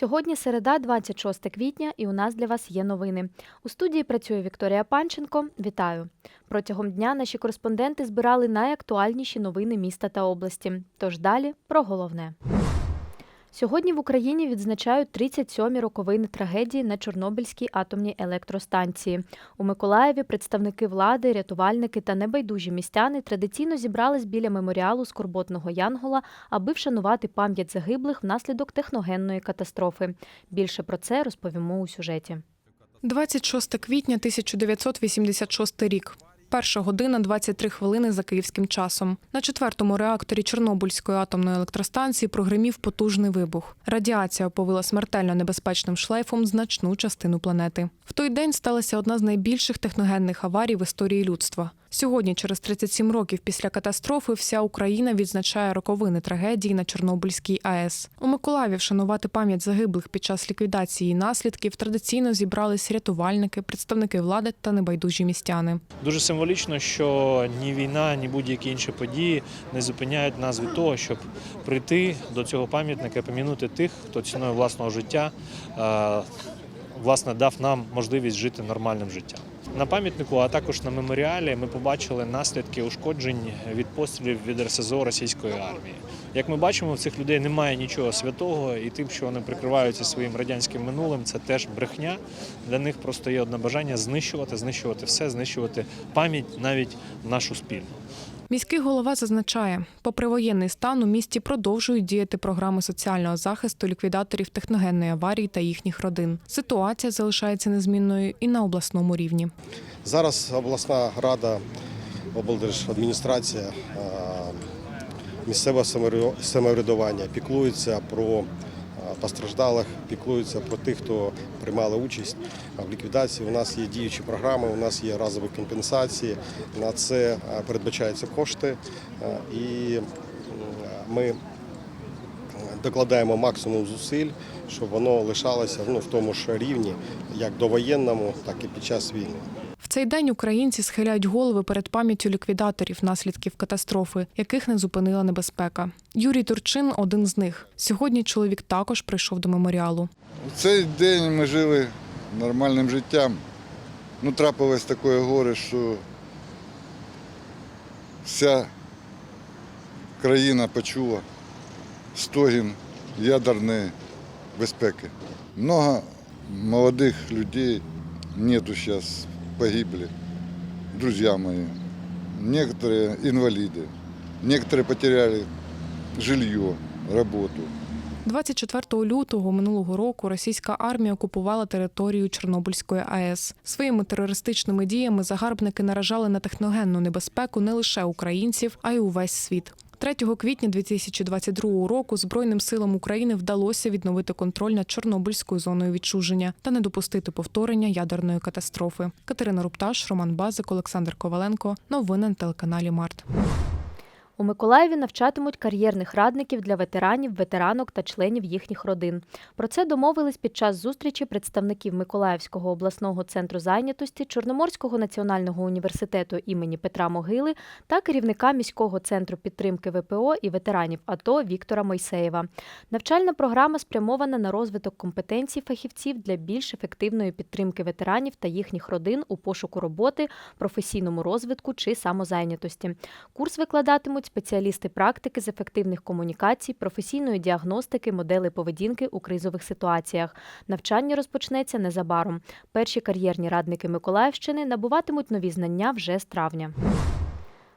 Сьогодні середа, 26 квітня, і у нас для вас є новини. У студії працює Вікторія Панченко. Вітаю! Протягом дня наші кореспонденти збирали найактуальніші новини міста та області. Тож далі про головне. Сьогодні в Україні відзначають 37-мі роковини трагедії на Чорнобильській атомній електростанції. У Миколаєві представники влади, рятувальники та небайдужі містяни традиційно зібрались біля меморіалу скорботного Янгола, аби вшанувати пам'ять загиблих внаслідок техногенної катастрофи. Більше про це розповімо у сюжеті. 26 квітня 1986 рік. Перша година 23 хвилини за київським часом. На четвертому реакторі Чорнобильської атомної електростанції прогримів потужний вибух. Радіація оповила смертельно небезпечним шлейфом значну частину планети. В той день сталася одна з найбільших техногенних аварій в історії людства. Сьогодні, через 37 років після катастрофи, вся Україна відзначає роковини трагедії на Чорнобильській АЕС. У Миколаєві вшанувати пам'ять загиблих під час ліквідації наслідків традиційно зібрались рятувальники, представники влади та небайдужі містяни. Дуже символічно, що ні війна, ні будь-які інші події не зупиняють нас від того, щоб прийти до цього пам'ятника, помінути тих, хто ціною власного життя е, власне дав нам можливість жити нормальним життям. На пам'ятнику, а також на меморіалі, ми побачили наслідки ушкоджень від пострілів від РСЗО російської армії. Як ми бачимо, в цих людей немає нічого святого, і тим, що вони прикриваються своїм радянським минулим, це теж брехня. Для них просто є одне бажання знищувати, знищувати все, знищувати пам'ять, навіть нашу спільну. Міський голова зазначає, попри воєнний стан у місті продовжують діяти програми соціального захисту ліквідаторів техногенної аварії та їхніх родин. Ситуація залишається незмінною і на обласному рівні. Зараз обласна рада, облдержадміністрація, місцеве самоврядування піклуються про постраждалих, піклуються про тих, хто приймали участь в ліквідації. У нас є діючі програми, у нас є разові компенсації. На це е, передбачаються кошти, е, і ми докладаємо максимум зусиль, щоб воно лишалося ну, в тому ж рівні, як довоєнному, так і під час війни. Цей день українці схиляють голови перед пам'яттю ліквідаторів наслідків катастрофи, яких не зупинила небезпека. Юрій Турчин один з них. Сьогодні чоловік також прийшов до меморіалу. У цей день ми жили нормальним життям. Ну, трапилось таке горе, що вся країна почула стогін ядерної безпеки. Много молодих людей нету зараз, погибли, друзья мои. Некоторые инвалиды, некоторые потеряли жилье, работу. 24 лютого минулого року російська армія окупувала територію Чорнобильської АЕС. Своїми терористичними діями загарбники наражали на техногенну небезпеку не лише українців, а й увесь світ. 3 квітня 2022 року Збройним силам України вдалося відновити контроль над Чорнобильською зоною відчуження та не допустити повторення ядерної катастрофи. Катерина Рупташ, Роман Базик, Олександр Коваленко. Новини на телеканалі Март. У Миколаєві навчатимуть кар'єрних радників для ветеранів, ветеранок та членів їхніх родин. Про це домовились під час зустрічі представників Миколаївського обласного центру зайнятості, Чорноморського національного університету імені Петра Могили та керівника міського центру підтримки ВПО і ветеранів АТО Віктора Мойсеєва. Навчальна програма спрямована на розвиток компетенцій фахівців для більш ефективної підтримки ветеранів та їхніх родин у пошуку роботи, професійному розвитку чи самозайнятості. Курс викладатимуть спеціалісти практики з ефективних комунікацій, професійної діагностики, модели поведінки у кризових ситуаціях. Навчання розпочнеться незабаром. Перші кар'єрні радники Миколаївщини набуватимуть нові знання вже з травня.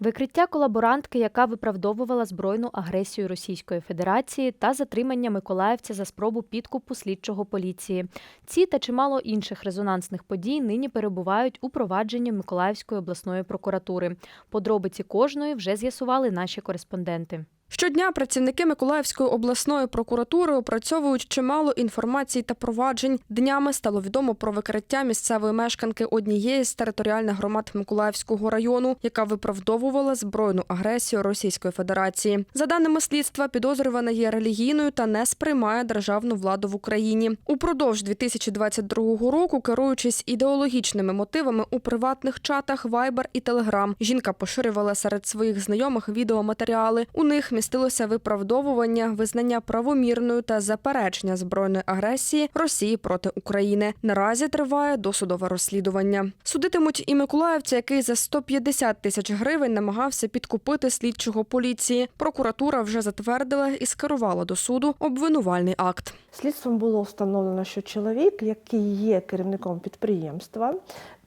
Викриття колаборантки, яка виправдовувала збройну агресію Російської Федерації та затримання миколаївця за спробу підкупу слідчого поліції. Ці та чимало інших резонансних подій нині перебувають у провадженні Миколаївської обласної прокуратури. Подробиці кожної вже з'ясували наші кореспонденти. Щодня працівники Миколаївської обласної прокуратури опрацьовують чимало інформації та проваджень. Днями стало відомо про викриття місцевої мешканки однієї з територіальних громад Миколаївського району, яка виправдовувала збройну агресію Російської Федерації. За даними слідства, підозрювана є релігійною та не сприймає державну владу в Україні. Упродовж 2022 року, керуючись ідеологічними мотивами у приватних чатах Viber і Telegram, жінка поширювала серед своїх знайомих відеоматеріали. У них містилося виправдовування, визнання правомірною та заперечення збройної агресії Росії проти України. Наразі триває досудове розслідування. Судитимуть і миколаївця, який за 150 тисяч гривень намагався підкупити слідчого поліції. Прокуратура вже затвердила і скерувала до суду обвинувальний акт. Слідством було встановлено, що чоловік, який є керівником підприємства,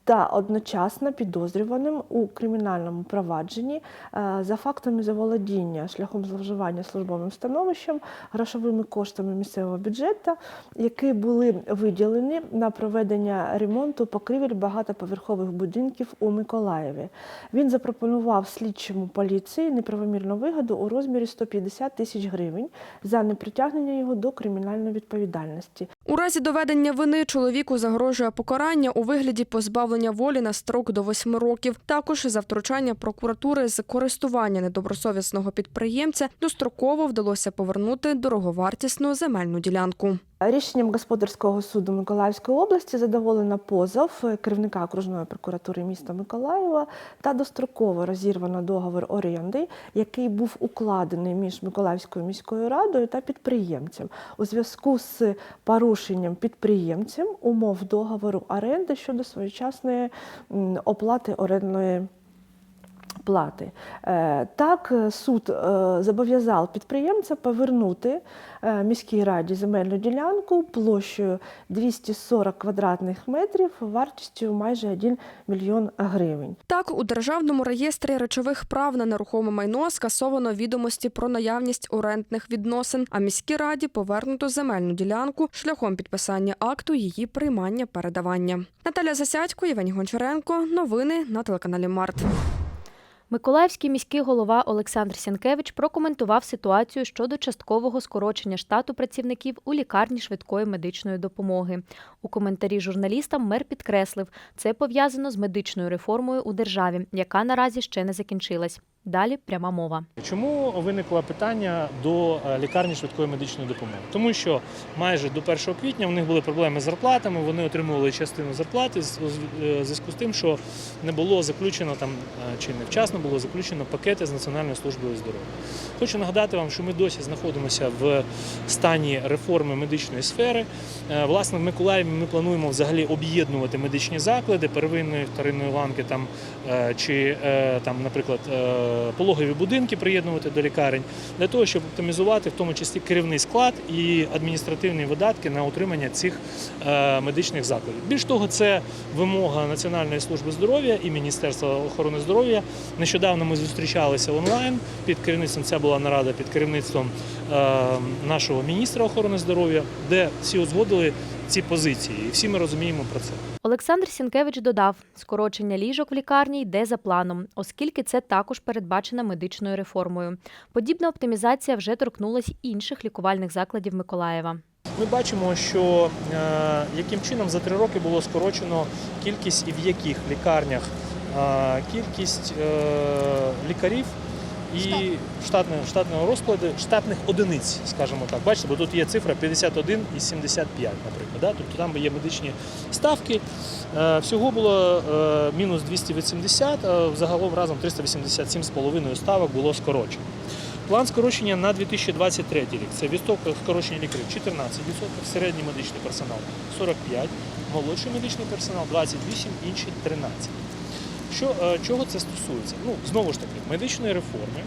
та одночасно підозрюваним у кримінальному провадженні е, за фактами заволодіння шляхом зловживання службовим становищем грошовими коштами місцевого бюджету, які були виділені на проведення ремонту покрівель багатоповерхових будинків у Миколаєві. Він запропонував слідчому поліції неправомірну вигоду у розмірі 150 тисяч гривень за непритягнення його до кримінальної відповідальності. У разі доведення вини чоловіку загрожує покарання у вигляді позбавлення волі на строк до восьми років. Також за втручання прокуратури з користування недобросовісного підприємця достроково вдалося повернути дороговартісну земельну ділянку. Рішенням господарського суду Миколаївської області задоволено позов керівника окружної прокуратури міста Миколаєва та достроково розірвано договір оренди, який був укладений між Миколаївською міською радою та підприємцем у зв'язку з порушенням підприємцем умов договору оренди щодо своєчасної оплати орендної. Плати Е, так, е, суд е, зобов'язав підприємця повернути міській раді земельну ділянку площею 240 квадратних метрів вартістю майже 1 мільйон гривень. Так, у державному реєстрі речових прав на нерухоме майно скасовано відомості про наявність орендних відносин, а міській раді повернуто земельну ділянку шляхом підписання акту її приймання передавання. Наталя Засядько, Євгеній Гончаренко. Новини на телеканалі Март. Миколаївський міський голова Олександр Сянкевич прокоментував ситуацію щодо часткового скорочення штату працівників у лікарні швидкої медичної допомоги. У коментарі журналістам мер підкреслив, це пов'язано з медичною реформою у державі, яка наразі ще не закінчилась. Далі пряма мова. Чому виникло питання до е, лікарні швидкої медичної допомоги? Тому що майже до 1 квітня в них були проблеми з зарплатами, вони отримували частину зарплати е, зв'язку з тим, що не було заключено там е, чи невчасно було заключено пакети з Національною службою здоров'я. Хочу нагадати вам, що ми досі знаходимося в стані реформи медичної сфери. Власне, в Миколаєві ми плануємо взагалі об'єднувати медичні заклади первинної, вторинної ланки там чи там, наприклад, пологові будинки приєднувати до лікарень для того, щоб оптимізувати в тому числі керівний склад і адміністративні видатки на утримання цих е, медичних закладів. Більш того, це вимога Національної служби здоров'я і Міністерства охорони здоров'я. Нещодавно ми зустрічалися онлайн під керівництвом. Ця була нарада під керівництвом е, нашого міністра охорони здоров'я, де всі узгодили ці позиції, і всі ми розуміємо про це. Олександр Сінкевич додав, скорочення ліжок в лікарні йде за планом, оскільки це також передбачено медичною реформою. Подібна оптимізація вже торкнулась інших лікувальних закладів Миколаєва. Ми бачимо, що е, яким чином за три роки було скорочено кількість і в яких лікарнях е, кількість е, лікарів і штатного, штатного розкладу, штатних одиниць, скажімо так. Бачите, бо тут є цифра 51 і 75, наприклад. Да? Тобто там є медичні ставки. Е, Всього було е, мінус 280, а загалом разом 387,5 ставок було скорочено. План скорочення на 2023 рік. Це відсоток скорочення лікарів 14%, середній медичний персонал 45%, молодший медичний персонал 28%, інші 13%. Що, е, чого це стосується? Ну, знову ж таки, медичної реформи.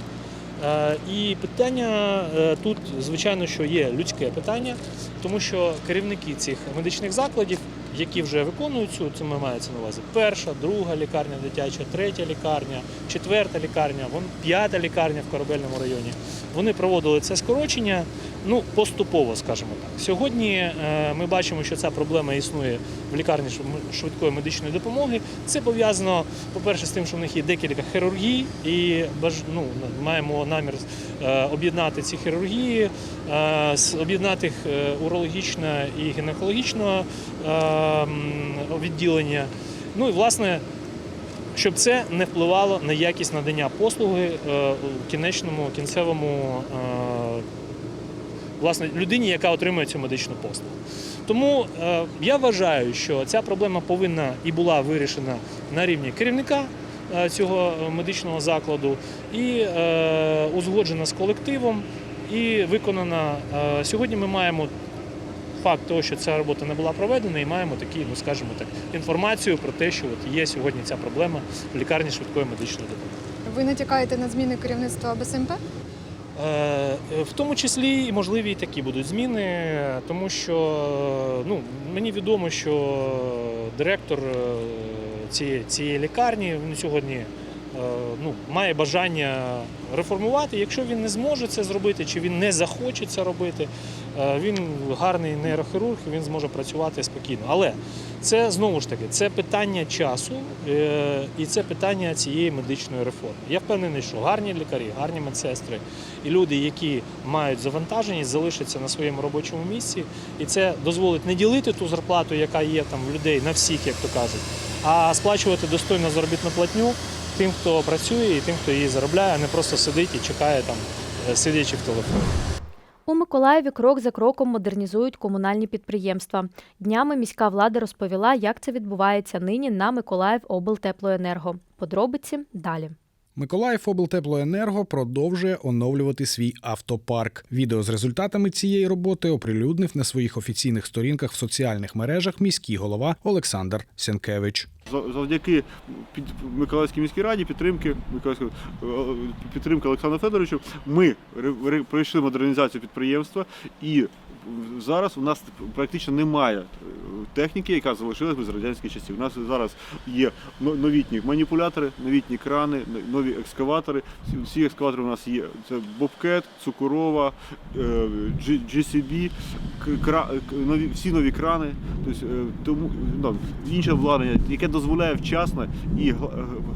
Е, І питання е, тут, звичайно, що є людське питання, тому що керівники цих медичних закладів, які вже виконують цю, це мається на увазі перша, друга лікарня дитяча, третя лікарня, четверта лікарня, вон п'ята лікарня в корабельному районі. Вони проводили це скорочення ну, поступово, скажімо так. Сьогодні е, ми бачимо, що ця проблема існує в лікарні швидкої медичної допомоги. Це пов'язано, по-перше, з тим, що в них є декілька хірургій, і ну, маємо намір е, об'єднати ці хірургії, е, об'єднати їх, урологічне і гінекологічне м, відділення. Ну і власне. Щоб це не впливало на якість надання послуги е, кінечному кінцевому е, власне людині, яка отримує цю медичну послугу. Тому е, я вважаю, що ця проблема повинна і була вирішена на рівні керівника цього медичного закладу і е, узгоджена з колективом і виконана. Е, Сьогодні ми маємо факт того, що ця робота не була проведена, і маємо такі, ну скажімо так, інформацію про те, що от є сьогодні ця проблема в лікарні швидкої медичної допомоги. Ви натякаєте на зміни керівництва БСМП? Е, В тому числі і можливі і такі будуть зміни, тому що ну, мені відомо, що директор е, цієї, цієї лікарні сьогодні ну, має бажання реформувати. Якщо він не зможе це зробити, чи він не захоче це робити, е, він гарний нейрохірург, він зможе працювати спокійно. Але це знову ж таки це питання часу е, і це питання цієї медичної реформи. Я впевнений, що гарні лікарі, гарні медсестри і люди, які мають завантаженість, залишаться на своєму робочому місці, і це дозволить не ділити ту зарплату, яка є там в людей на всіх, як то кажуть, а сплачувати достойну заробітну платню тим, хто працює, і тим, хто її заробляє, а не просто сидить і чекає там, е, сидячи в телефоні. У Миколаєві крок за кроком модернізують комунальні підприємства. Днями міська влада розповіла, як це відбувається нині на Миколаїв облтеплоенерго. Подробиці далі. Миколаїв облтеплоенерго продовжує оновлювати свій автопарк. Відео з результатами цієї роботи оприлюднив на своїх офіційних сторінках в соціальних мережах міський голова Олександр Сенкевич. За- Завдяки під Миколаївській міській раді підтримки е, підтримки Олександра Федоровича ми пройшли модернізацію підприємства і зараз у нас практично немає техніки, яка залишилась без радянських часів. У нас зараз є новітні маніпулятори, новітні крани, нові екскаватори. Всі- екскаватори у нас є. Це Бобкет, Цукурова, е, GCB, кра- нові, всі нові крани. Тобто, е, тому ну, інше обладнання, яке дозволяє вчасно і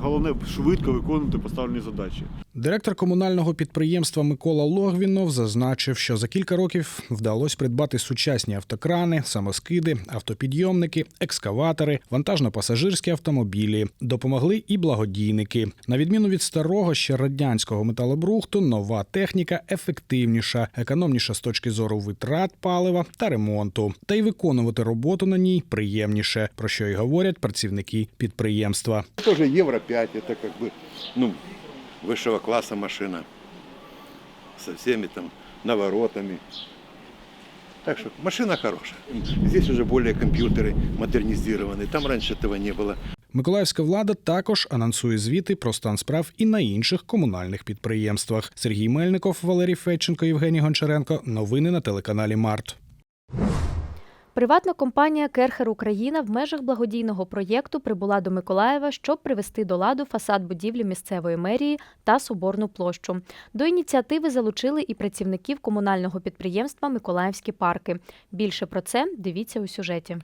головне швидко виконувати поставлені задачі. Директор комунального підприємства Микола Логвінов зазначив, що за кілька років вдалося придбати сучасні автокрани, самоскиди, автопідйомники, екскаватори, вантажно-пасажирські автомобілі. Допомогли і благодійники. На відміну від старого ще радянського металобрухту, нова техніка ефективніша, економніша з точки зору витрат палива та ремонту. Та й виконувати роботу на ній приємніше, про що й говорять працівники підприємства. Тоже Евро 5, это как бы, ну, высшего класса машина. Со всеми там наворотами. Так что машина хорошая. Здесь уже более компьютеры модернизированы. Там раньше этого не было. Миколаївська влада також анонсує звіти про стан справ і на інших комунальних підприємствах. Сергій Мельников, Валерій Федченко, Євгеній Гончаренко. Новини на телеканалі Март. Приватна компанія Керхер Україна в межах благодійного проєкту прибула до Миколаєва, щоб привести до ладу фасад будівлі місцевої мерії та соборну площу. До ініціативи залучили і працівників комунального підприємства Миколаївські парки. Більше про це дивіться у сюжеті.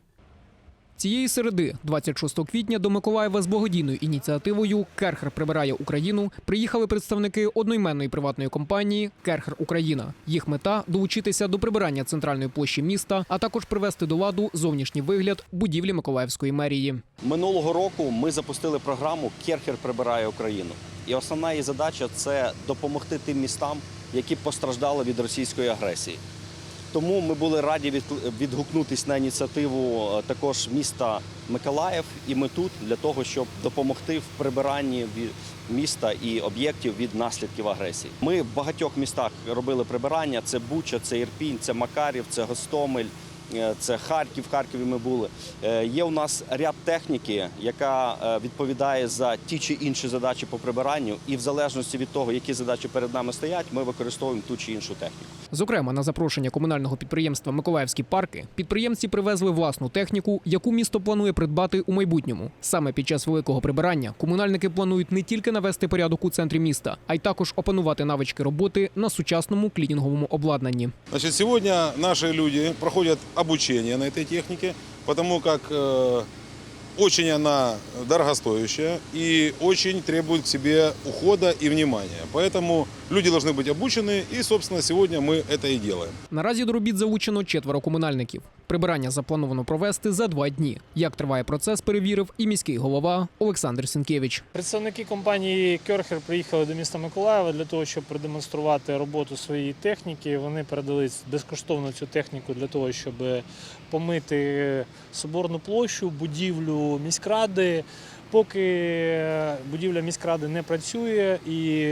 Цієї середи, 26 квітня, до Миколаєва з благодійною ініціативою Керхер прибирає Україну. Приїхали представники одноіменної приватної компанії Керхер Україна. Їх мета долучитися до прибирання центральної площі міста, а також привести до ладу зовнішній вигляд будівлі Миколаївської мерії. Минулого року ми запустили програму Керхер прибирає Україну. І основна її задача це допомогти тим містам, які постраждали від російської агресії. Тому ми були раді відгукнутися на ініціативу е, також міста Миколаїв, і ми тут для того, щоб допомогти в прибиранні міста і об'єктів від наслідків агресії. Ми в багатьох містах робили прибирання: це Буча, це Ірпінь, це Макарів, це Гостомель. Е, Це Харків, в Харкові ми були. Е, Є у нас ряд техніки, яка е, відповідає за ті чи інші задачі по прибиранню, і в залежності від того, які задачі перед нами стоять, ми використовуємо ту чи іншу техніку. Зокрема, на запрошення комунального підприємства Миколаївські парки підприємці привезли власну техніку, яку місто планує придбати у майбутньому. Саме під час великого прибирання комунальники планують не тільки навести порядок у центрі міста, а й також опанувати навички роботи на сучасному клінінговому обладнанні. Значит, сегодня наши люди проходят обучение на этой технике, потому как э, очень она дорогостоящая и очень требует к себе ухода и внимания. Поэтому люди должны быть обучены, и, собственно, сегодня мы это и делаем. Наразі до робіт залучено четверо комунальників. Прибирання заплановано провести за два дні. Як триває процес, перевірив і міський голова Олександр Сінкевич. Представники компанії Керхер приїхали до міста Миколаєва для того, щоб продемонструвати роботу своєї техніки. Вони передали безкоштовно цю техніку для того, щоб помити соборну площу, будівлю міськради. Поки будівля міськради не працює і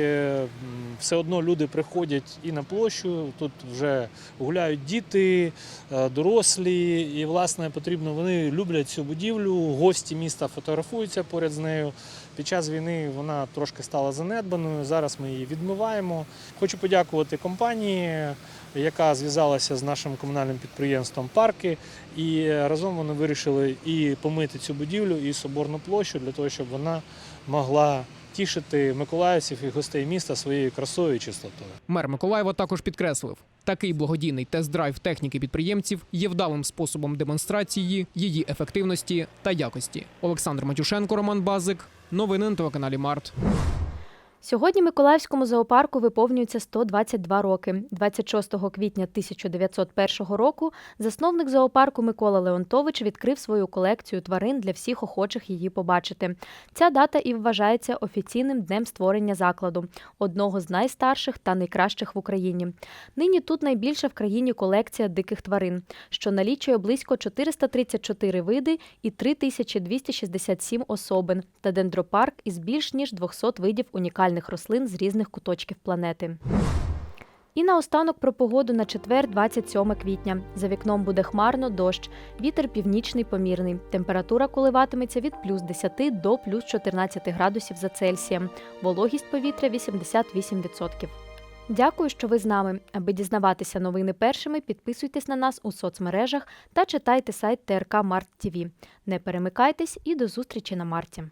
все одно люди приходять і на площу. Тут вже гуляють діти, е, дорослі, і власне потрібно. Вони люблять цю будівлю. Гості міста фотографуються поряд з нею. Під час війни вона трошки стала занедбаною. Зараз ми її відмиваємо. Хочу подякувати компанії, яка зв'язалася з нашим комунальним підприємством Парки, і разом вони вирішили і помити цю будівлю, і соборну площу для того, щоб вона могла тішити миколаївців і гостей міста своєю красою і чистотою. Мер Миколаєва також підкреслив, такий благодійний тест-драйв техніки підприємців є вдалим способом демонстрації її ефективності та якості. Олександр Матюшенко, Роман Базик. Новини на телеканалі Март. Сьогодні Миколаївському зоопарку виповнюється 122 роки. 26 квітня 1901 року засновник зоопарку Микола Леонтович відкрив свою колекцію тварин для всіх охочих її побачити. Ця дата і вважається офіційним днем створення закладу, одного з найстарших та найкращих в Україні. Нині тут найбільша в країні колекція диких тварин, що налічує близько 434 види і 3267 особин, та дендропарк із більш ніж 200 видів унікальних рослин з різних куточків планети. І наостанок про погоду на четвер, 27 квітня. За вікном буде хмарно дощ. Вітер північний помірний. Температура коливатиметься від плюс 10 до плюс 14 градусів за Цельсієм. Вологість повітря 88%. Дякую, що ви з нами. Аби дізнаватися новини першими, підписуйтесь на нас у соцмережах та читайте сайт ТРК Март ТВ. Не перемикайтесь і до зустрічі на марті.